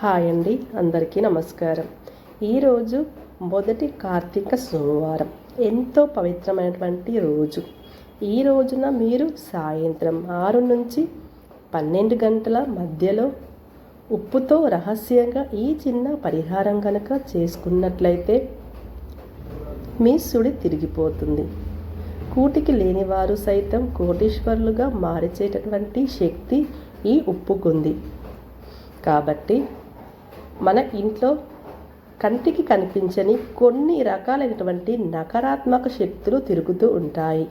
Hi అండి అందరికీ నమస్కారం. ఈరోజు మొదటి కార్తీక సోమవారం. ఎంతో పవిత్రమైనటువంటి రోజు. ఈ రోజున మీరు సాయంత్రం ఆరు నుంచి పన్నెండు గంటల మధ్యలో ఉప్పుతో రహస్యంగా ఈ చిన్న పరిహారం కనుక చేసుకున్నట్లయితే మీ సుడి తిరిగిపోతుంది. కూటికి లేనివారు సైతం కోటీశ్వరులుగా మార్చేటటువంటి శక్తి ఈ ఉప్పుకుంది. కాబట్టి మనకి ఇంట్లో కంటికి కనిపించని కొన్ని రకాలైనటువంటి నకారాత్మక శక్తులు తిరుగుతూ ఉంటాయి.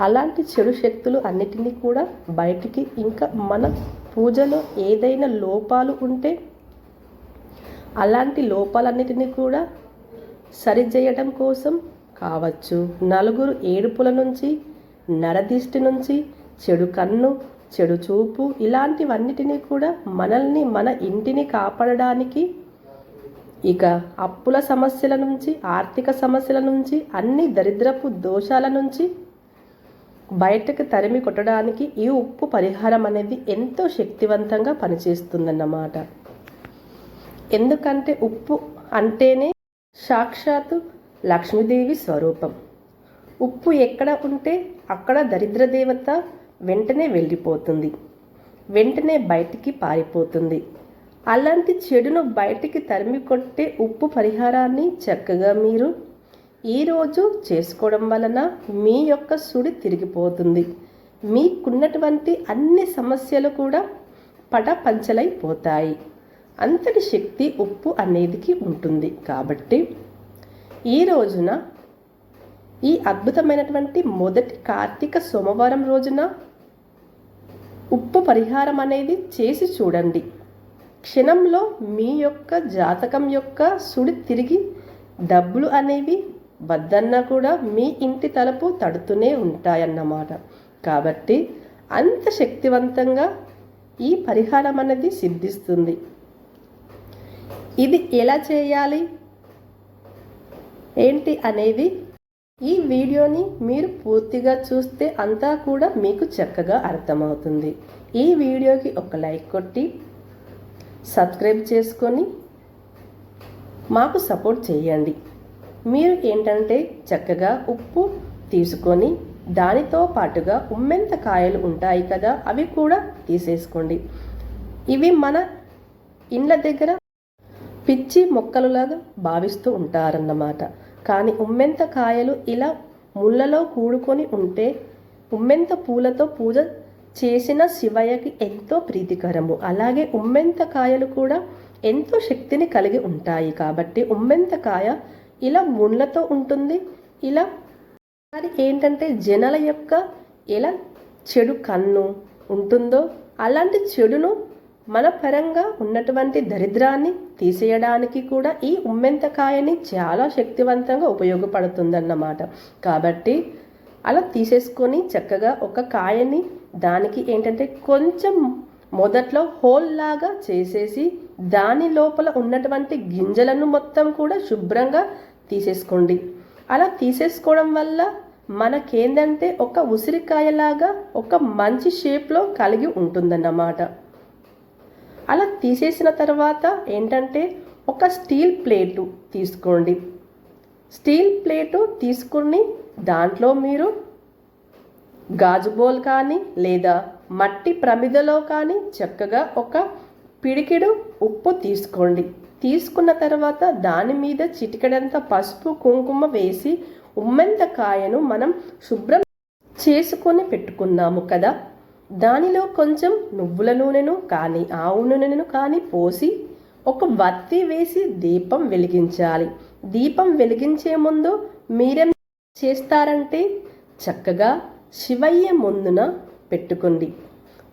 అలాంటి చెడు శక్తులు అన్నిటినీ కూడా బయటికి ఇంకా మన పూజలో ఏదైనా లోపాలు ఉంటే అలాంటి లోపాలన్నిటినీ కూడా సరిచేయడం కోసం కావచ్చు. నలుగురు ఏడుపుల నుంచి నరదిష్టి నుంచి చెడు కన్ను చెడు చూపు ఇలాంటివన్నిటినీ కూడా మనల్ని మన ఇంటిని కాపాడడానికి ఇక అప్పుల సమస్యల నుంచి ఆర్థిక సమస్యల నుంచి అన్ని దరిద్రపు దోషాల నుంచి బయటకు తరిమి కొట్టడానికి ఈ ఉప్పు పరిహారం అనేది ఎంతో శక్తివంతంగా పనిచేస్తుందన్నమాట. ఎందుకంటే ఉప్పు అంటేనే సాక్షాత్తు లక్ష్మీదేవి స్వరూపం. ఉప్పు ఎక్కడ ఉంటే అక్కడ దరిద్ర దేవత వెంటనే వెళ్ళిపోతుంది. వెంటనే బయటికి పారిపోతుంది. అలాంటి చెడును బయటికి తరిమి కొట్టే ఉప్పు పరిహారాన్ని చక్కగా మీరు ఈరోజు చేసుకోవడం వలన మీ యొక్క సుడి తిరిగిపోతుంది. మీకున్నటువంటి అన్ని సమస్యలు కూడా పటపంచలైపోతాయి. అంతటి శక్తి ఉప్పు అనేదికి ఉంటుంది కాబట్టి ఈ రోజున ఈ అద్భుతమైనటువంటి మొదటి కార్తీక సోమవారం రోజున ఉప్పు పరిహారం అనేది చేసి చూడండి. క్షణంలో మీ యొక్క జాతకం యొక్క సుడి తిరిగి డబ్బులు అనేవి వద్దన్నా కూడా మీ ఇంటి తలుపు తడుతూనే ఉంటాయన్నమాట. కాబట్టి అంత శక్తివంతంగా ఈ పరిహారం అనేది సిద్ధిస్తుంది. ఇది ఎలా చేయాలి? ఏంటి అనేది ఈ వీడియోని మీరు పూర్తిగా చూస్తే అంతా కూడా మీకు చక్కగా అర్థమవుతుంది. ఈ వీడియోకి ఒక లైక్ కొట్టి సబ్స్క్రైబ్ చేసుకొని మాకు సపోర్ట్ చేయండి. మీరు ఏంటంటే చక్కగా ఉప్పు తీసుకొని దానితో పాటుగా ఉమ్మెంత కాయలు ఉంటాయి కదా అవి కూడా తీసేసుకోండి. ఇవి మన ఇండ్ల దగ్గర పిచ్చి మొక్కలులాగా భావిస్తూ ఉంటారన్నమాట. కానీ ఉమ్మెంత కాయలు ఇలా ముళ్ళలో కూడుకొని ఉంటే ఉమ్మెంత పూలతో పూజ చేసిన శివయ్యకి ఎంతో ప్రీతికరము. అలాగే ఉమ్మెంత కాయలు కూడా ఎంతో శక్తిని కలిగి ఉంటాయి కాబట్టి ఉమ్మెంత కాయ ఇలా ముళ్ళతో ఉంటుంది. ఇలా మరి ఏంటంటే జనల యొక్క ఎలా చెడు కన్ను ఉంటుందో అలాంటి చెడును మన పరంగా ఉన్నటువంటి దరిద్రాన్ని తీసేయడానికి కూడా ఈ ఉమ్మెంతకాయని చాలా శక్తివంతంగా ఉపయోగపడుతుందన్నమాట. కాబట్టి అలా తీసేసుకొని చక్కగా ఒక కాయని దానికి ఏంటంటే కొంచెం మొదట్లో హోల్ లాగా చేసేసి దాని లోపల ఉన్నటువంటి గింజలను మొత్తం కూడా శుభ్రంగా తీసేసుకోండి. అలా తీసేసుకోవడం వల్ల మనకేందంటే ఒక ఉసిరికాయలాగా ఒక మంచి షేప్లో కలిగి ఉంటుందన్నమాట. అలా తీసేసిన తర్వాత ఏంటంటే ఒక స్టీల్ ప్లేటు తీసుకోండి. స్టీల్ ప్లేటు తీసుకుని దాంట్లో మీరు గాజు బోల్ కానీ లేదా మట్టి ప్రమిదలో కానీ చక్కగా ఒక పిడికిడు ఉప్పు తీసుకోండి. తీసుకున్న తర్వాత దాని మీద చిటికడంత పసుపు కుంకుమ వేసి ఉమ్మెంత కాయను మనం శుభ్రం చేసుకొని పెట్టుకున్నాము కదా. దానిలో కొంచెం నువ్వుల నూనెను కానీ ఆవు నూనెను కానీ పోసి ఒక వత్తి వేసి దీపం వెలిగించాలి. దీపం వెలిగించే ముందు మీరేం చేస్తారంటే చక్కగా శివయ్య ముందున పెట్టుకోండి.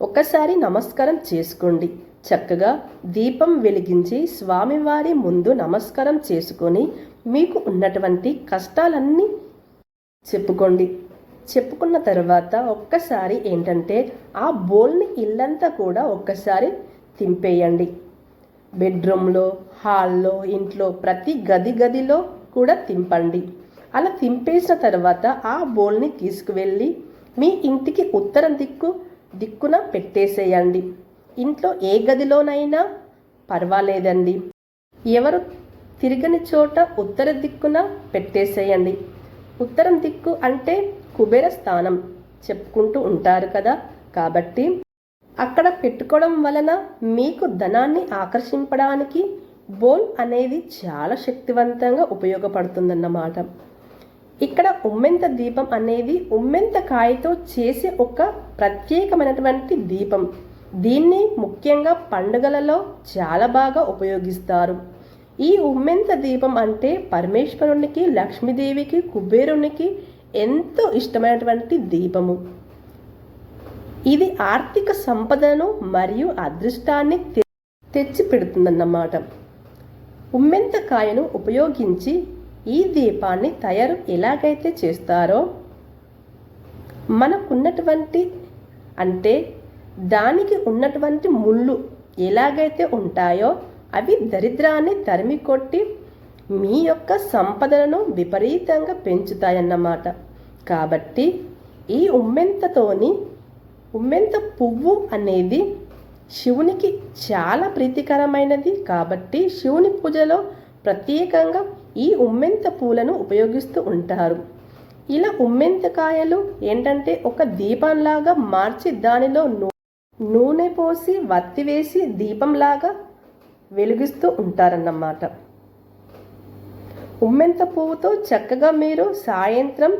ఒకసారి నమస్కారం చేసుకోండి. చక్కగా దీపం వెలిగించి స్వామివారి ముందు నమస్కారం చేసుకొని మీకు ఉన్నటువంటి కష్టాలన్నీ చెప్పుకోండి. చెప్పుకున్న తర్వాత ఒక్కసారి ఏంటంటే ఆ బోల్ని ఇల్లంతా కూడా ఒక్కసారి తింపేయండి. బెడ్రూమ్లో హాల్లో ఇంట్లో ప్రతి గది గదిలో కూడా తింపండి. అలా తింపేసిన తర్వాత ఆ బోల్ని తీసుకువెళ్ళి మీ ఇంటికి ఉత్తరం దిక్కు దిక్కున పెట్టేసేయండి. ఇంట్లో ఏ గదిలోనైనా పర్వాలేదండి. ఎవరు తిరగని చోట ఉత్తర దిక్కున పెట్టేసేయండి. ఉత్తరం దిక్కు అంటే కుబేర స్థానం చెప్పుకుంటూ ఉంటారు కదా. కాబట్టి అక్కడ పెట్టుకోవడం వలన మీకు ధనాన్ని ఆకర్షింపడానికి బోల్ అనేది చాలా శక్తివంతంగా ఉపయోగపడుతుందన్నమాట. ఇక్కడ ఉమ్మెంత దీపం అనేది ఉమ్మెంత కాయతో చేసే ఒక ప్రత్యేకమైనటువంటి దీపం. దీన్ని ముఖ్యంగా పండుగలలో చాలా బాగా ఉపయోగిస్తారు. ఈ ఉమ్మెంత దీపం అంటే పరమేశ్వరునికి లక్ష్మీదేవికి కుబేరునికి ఎంతో ఇష్టమైనటువంటి దీపము. ఇది ఆర్థిక సంపదను మరియు అదృష్టాన్ని తె- తెచ్చి పెడుతుందన్నమాట ఉమ్మెంతకాయను ఉపయోగించి ఈ దీపాన్ని తయారు ఎలాగైతే చేస్తారో మనకున్నటువంటి అంటే దానికి ఉన్నటువంటి ముళ్ళు ఎలాగైతే ఉంటాయో అవి దరిద్రాన్ని తరిమి కొట్టి మీ యొక్క సంపదలను విపరీతంగా పెంచుతాయన్నమాట. కాబట్టి ఈ ఉమ్మెంతతోని ఉమ్మెంత పువ్వు అనేది శివునికి చాలా ప్రీతికరమైనది. కాబట్టి శివుని పూజలో ప్రత్యేకంగా ఈ ఉమ్మెంత పూలను ఉపయోగిస్తూ ఉంటారు. ఇలా ఉమ్మెంతకాయలు ఏంటంటే ఒక దీపంలాగా మార్చి దానిలో నూ- నూనె పోసి వత్తి వేసి దీపంలాగా వెలిగిస్తూ ఉంటారన్నమాట. ఉమ్మెంత పువ్వుతో చక్కగా మీరు సాయంత్రం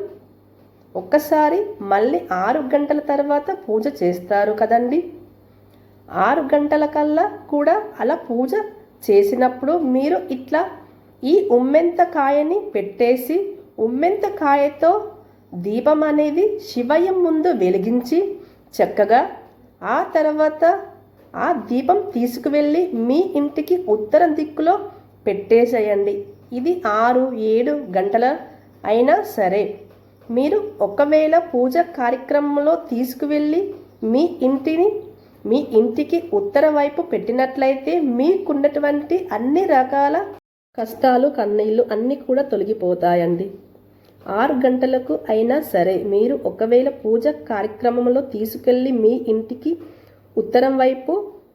ఒక్కసారి మళ్ళీ ఆరు గంటల తర్వాత పూజ చేస్తారు కదండి. ఆరు గంటల కల్లా కూడా అలా పూజ చేసినప్పుడు మీరు ఇట్లా ఈ ఉమ్మెంత కాయని పెట్టేసి ఉమ్మెంత కాయతో దీపం అనేది శివయం ముందు వెలిగించి చక్కగా ఆ తర్వాత ఆ దీపం తీసుకువెళ్ళి మీ ఇంటికి ఉత్తర దిక్కులో పెట్టేసేయండి. ఇది ఆరు ఏడు గంటల అయినా సరే. మీరు ఒకవేళ పూజ కార్యక్రమంలో తీసుకువెళ్ళి మీ ఇంటిని మీ ఇంటికి ఉత్తర వైపు పెట్టినట్లయితే మీకున్నటువంటి అన్ని రకాల కష్టాలు కన్నీళ్ళు అన్నీ కూడా తొలగిపోతాయండి. ఆరు గంటలకు అయినా సరే మీరు ఒకవేళ పూజ కార్యక్రమంలో తీసుకెళ్ళి మీ ఇంటికి ఉత్తరం వైపు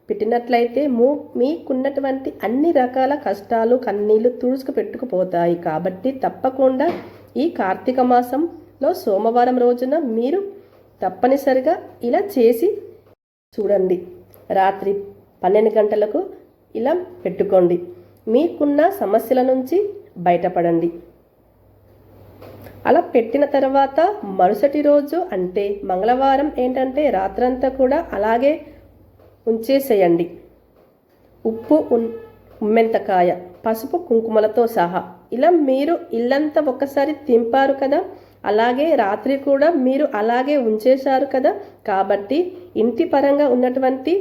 పెట్టినట్లయితే మూ మీకున్నటువంటి అన్ని రకాల కష్టాలు కన్నీళ్ళు తుడుచుకు పెట్టుకుపోతాయి. కాబట్టి తప్పకుండా ఈ కార్తీక మాసంలో సోమవారం రోజున మీరు తప్పనిసరిగా ఇలా చేసి చూడండి. రాత్రి పన్నెండు గంటలకు ఇలా పెట్టుకోండి. మీకున్న సమస్యల నుంచి బయటపడండి. అలా పెట్టిన తర్వాత మరుసటి రోజు అంటే మంగళవారం ఏంటంటే రాత్రంతా కూడా అలాగే ఉంచేసేయండి. ఉప్పు ఉమ్మెంతకాయ పసుపు కుంకుమలతో సహా. ఇలా మీరు ఇల్లంతా ఒక్కసారి తింపారు కదా అలాగే రాత్రి కూడా మీరు అలాగే ఉంచేశారు కదా కాబట్టి ఇంటి పరంగా ఉన్నటువంటి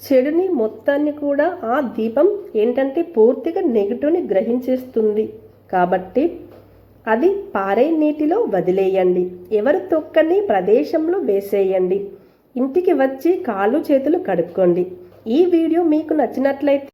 చెడుని మొత్తాన్ని కూడా ఆ దీపం ఏంటంటే పూర్తిగా నెగిటివ్ని గ్రహించేస్తుంది. కాబట్టి అది పారే నీటిలో వదిలేయండి. ఎవరు తొక్కని ప్రదేశంలో వేసేయండి. ఇంటికి వచ్చి కాళ్ళు చేతులు కడుక్కోండి. ఈ వీడియో మీకు నచ్చినట్లయితే